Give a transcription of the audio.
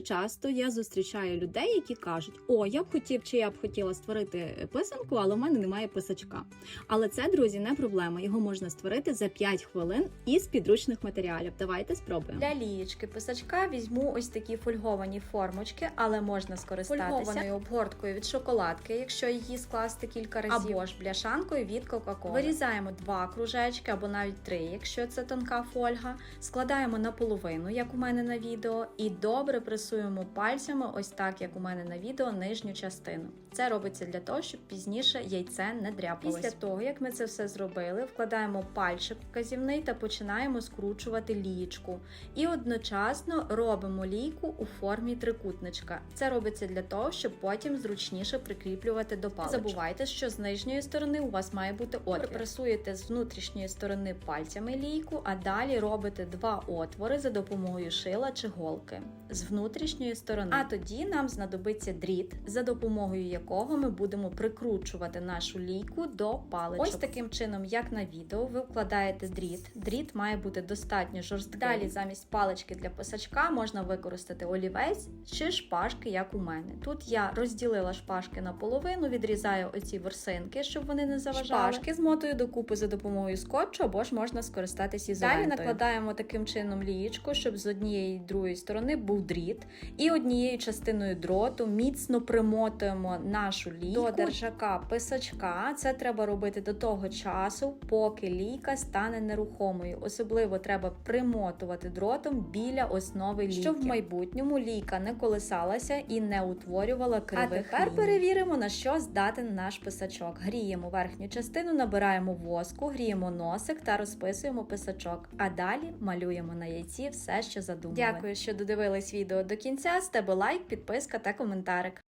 Часто я зустрічаю людей, які кажуть: О, я б хотів чи я б хотіла створити писанку, але в мене немає писачка. Але це, друзі, не проблема. Його можна створити за 5 хвилин із підручних матеріалів. Давайте спробуємо. Для лієчки писачка візьму ось такі фольговані формочки, але можна скористатися фольгованою обгорткою від шоколадки, якщо її скласти кілька разів, або ж бляшанкою від Кока-Коли. Вирізаємо два кружечки або навіть три, якщо це тонка фольга. Складаємо наполовину, як у мене на відео, і добре пресуємо пальцями, ось так, як у мене на відео, нижню частину. Це робиться для того, щоб пізніше яйце не дряпалось. Після того, як ми це все зробили, вкладаємо пальчик вказівний та починаємо скручувати лієчку. І одночасно робимо лійку у формі трикутничка. Це робиться для того, щоб потім зручніше прикріплювати до паличок. Не забувайте, що з нижньої сторони у вас має бути отвір. Пресуєте з внутрішньої сторони пальцями лійку, а далі робите два отвори за допомогою шила чи голки з внутрішньої сторони. А тоді нам знадобиться дріт, за допомогою якого ми будемо прикручувати нашу лійку до паличок. Ось таким чином, як на відео, ви вкладаєте дріт. Дріт має бути достатньо жорсткий. Далі замість палички для писачка можна використати олівець чи шпажки, як у мене. Тут я розділила шпажки на половину, відрізаю оці ворсинки, щоб вони не заважали. Шпажки змотую докупи за допомогою скотчу, або ж можна скористатися ізолентою. Далі накладаємо таким чином лієчку, щоб з однієї і другої сторони був дріт, і однією частиною дроту міцно примотуємо нашу лійку до держака писачка. Це треба робити до того часу, поки лійка стане нерухомою. Особливо треба примотувати дротом біля основи лійки, щоб в майбутньому лійка не колисалася і не утворювала кривих А тепер ліній. перевіримо, на що здатен наш писачок. Гріємо верхню частину, набираємо воску, гріємо носик та розписуємо писачок. А далі малюємо на яйці все, що задумали. Дякую, що додивились відео до кінця. З тебе лайк, підписка та коментарик.